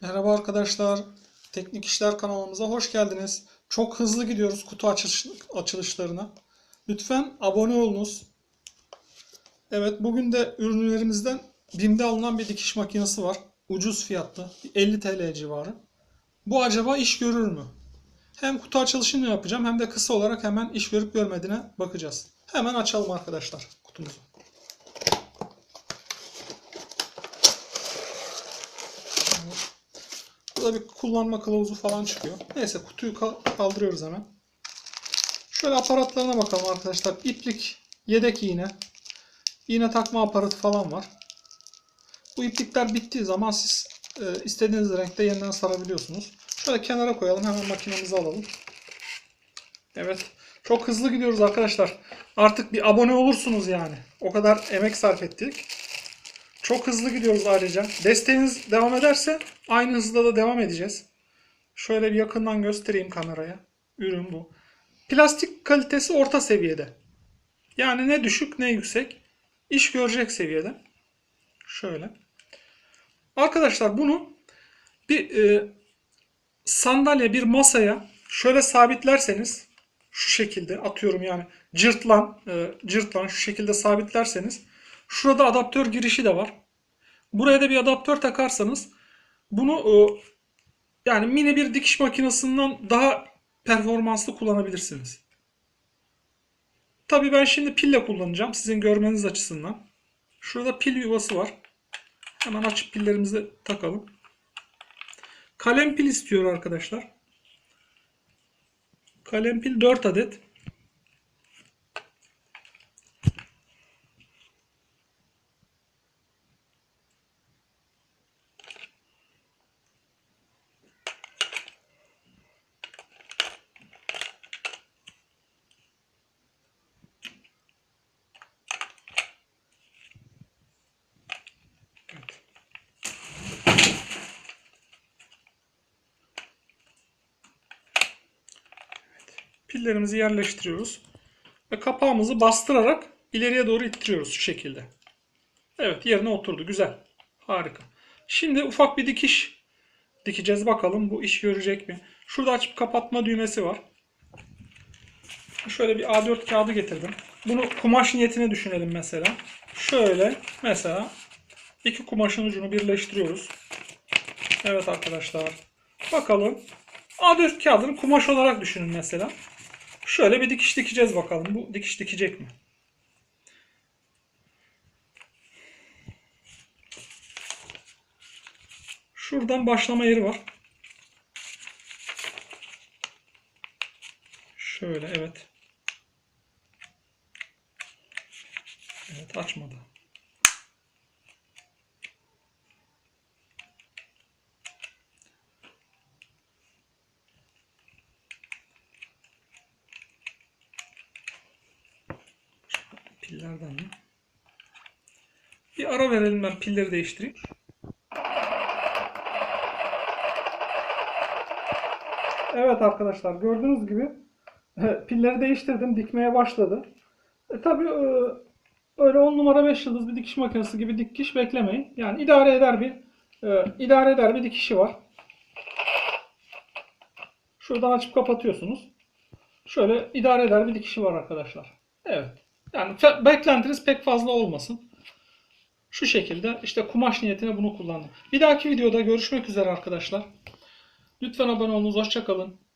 Merhaba arkadaşlar. Teknik İşler kanalımıza hoş geldiniz. Çok hızlı gidiyoruz kutu açılış, açılışlarına. Lütfen abone olunuz. Evet bugün de ürünlerimizden BİM'de alınan bir dikiş makinesi var. Ucuz fiyatlı. 50 TL civarı. Bu acaba iş görür mü? Hem kutu açılışını yapacağım hem de kısa olarak hemen iş görüp görmediğine bakacağız. Hemen açalım arkadaşlar kutumuzu. Burada bir kullanma kılavuzu falan çıkıyor. Neyse kutuyu ka- kaldırıyoruz hemen. Şöyle aparatlarına bakalım arkadaşlar. İplik, yedek iğne, iğne takma aparatı falan var. Bu iplikler bittiği zaman siz e, istediğiniz renkte yeniden sarabiliyorsunuz. Şöyle kenara koyalım. Hemen makinemizi alalım. Evet. Çok hızlı gidiyoruz arkadaşlar. Artık bir abone olursunuz yani. O kadar emek sarf ettik. Çok hızlı gidiyoruz ayrıca. Desteğiniz devam ederse aynı hızda da devam edeceğiz. Şöyle bir yakından göstereyim kameraya. Ürün bu. Plastik kalitesi orta seviyede. Yani ne düşük ne yüksek. İş görecek seviyede. Şöyle. Arkadaşlar bunu bir e, sandalye bir masaya şöyle sabitlerseniz şu şekilde atıyorum yani cırtlan e, cırtlan şu şekilde sabitlerseniz şurada adaptör girişi de var. Buraya da bir adaptör takarsanız bunu e, yani mini bir dikiş makinesinden daha performanslı kullanabilirsiniz. Tabii ben şimdi pille kullanacağım sizin görmeniz açısından. Şurada pil yuvası var. Hemen açıp pillerimizi takalım. Kalem pil istiyor arkadaşlar. Kalem pil 4 adet. Pillerimizi yerleştiriyoruz. Ve kapağımızı bastırarak ileriye doğru ittiriyoruz şu şekilde. Evet yerine oturdu. Güzel. Harika. Şimdi ufak bir dikiş dikeceğiz. Bakalım bu iş görecek mi? Şurada açıp kapatma düğmesi var. Şöyle bir A4 kağıdı getirdim. Bunu kumaş niyetine düşünelim mesela. Şöyle mesela iki kumaşın ucunu birleştiriyoruz. Evet arkadaşlar. Bakalım. A4 kağıdını kumaş olarak düşünün mesela. Şöyle bir dikiş dikeceğiz bakalım. Bu dikiş dikecek mi? Şuradan başlama yeri var. Şöyle evet. Evet açmadı. Pillerden mi? Bir ara verelim ben pilleri değiştireyim. Evet arkadaşlar gördüğünüz gibi e, pilleri değiştirdim. Dikmeye başladı. E, tabii e, öyle 10 numara 5 yıldız bir dikiş makinesi gibi dikiş beklemeyin. Yani idare eder bir e, idare eder bir dikişi var. Şuradan açıp kapatıyorsunuz. Şöyle idare eder bir dikişi var arkadaşlar. Evet. Yani beklentiniz pek fazla olmasın. Şu şekilde işte kumaş niyetine bunu kullandım. Bir dahaki videoda görüşmek üzere arkadaşlar. Lütfen abone olunuz. Hoşçakalın.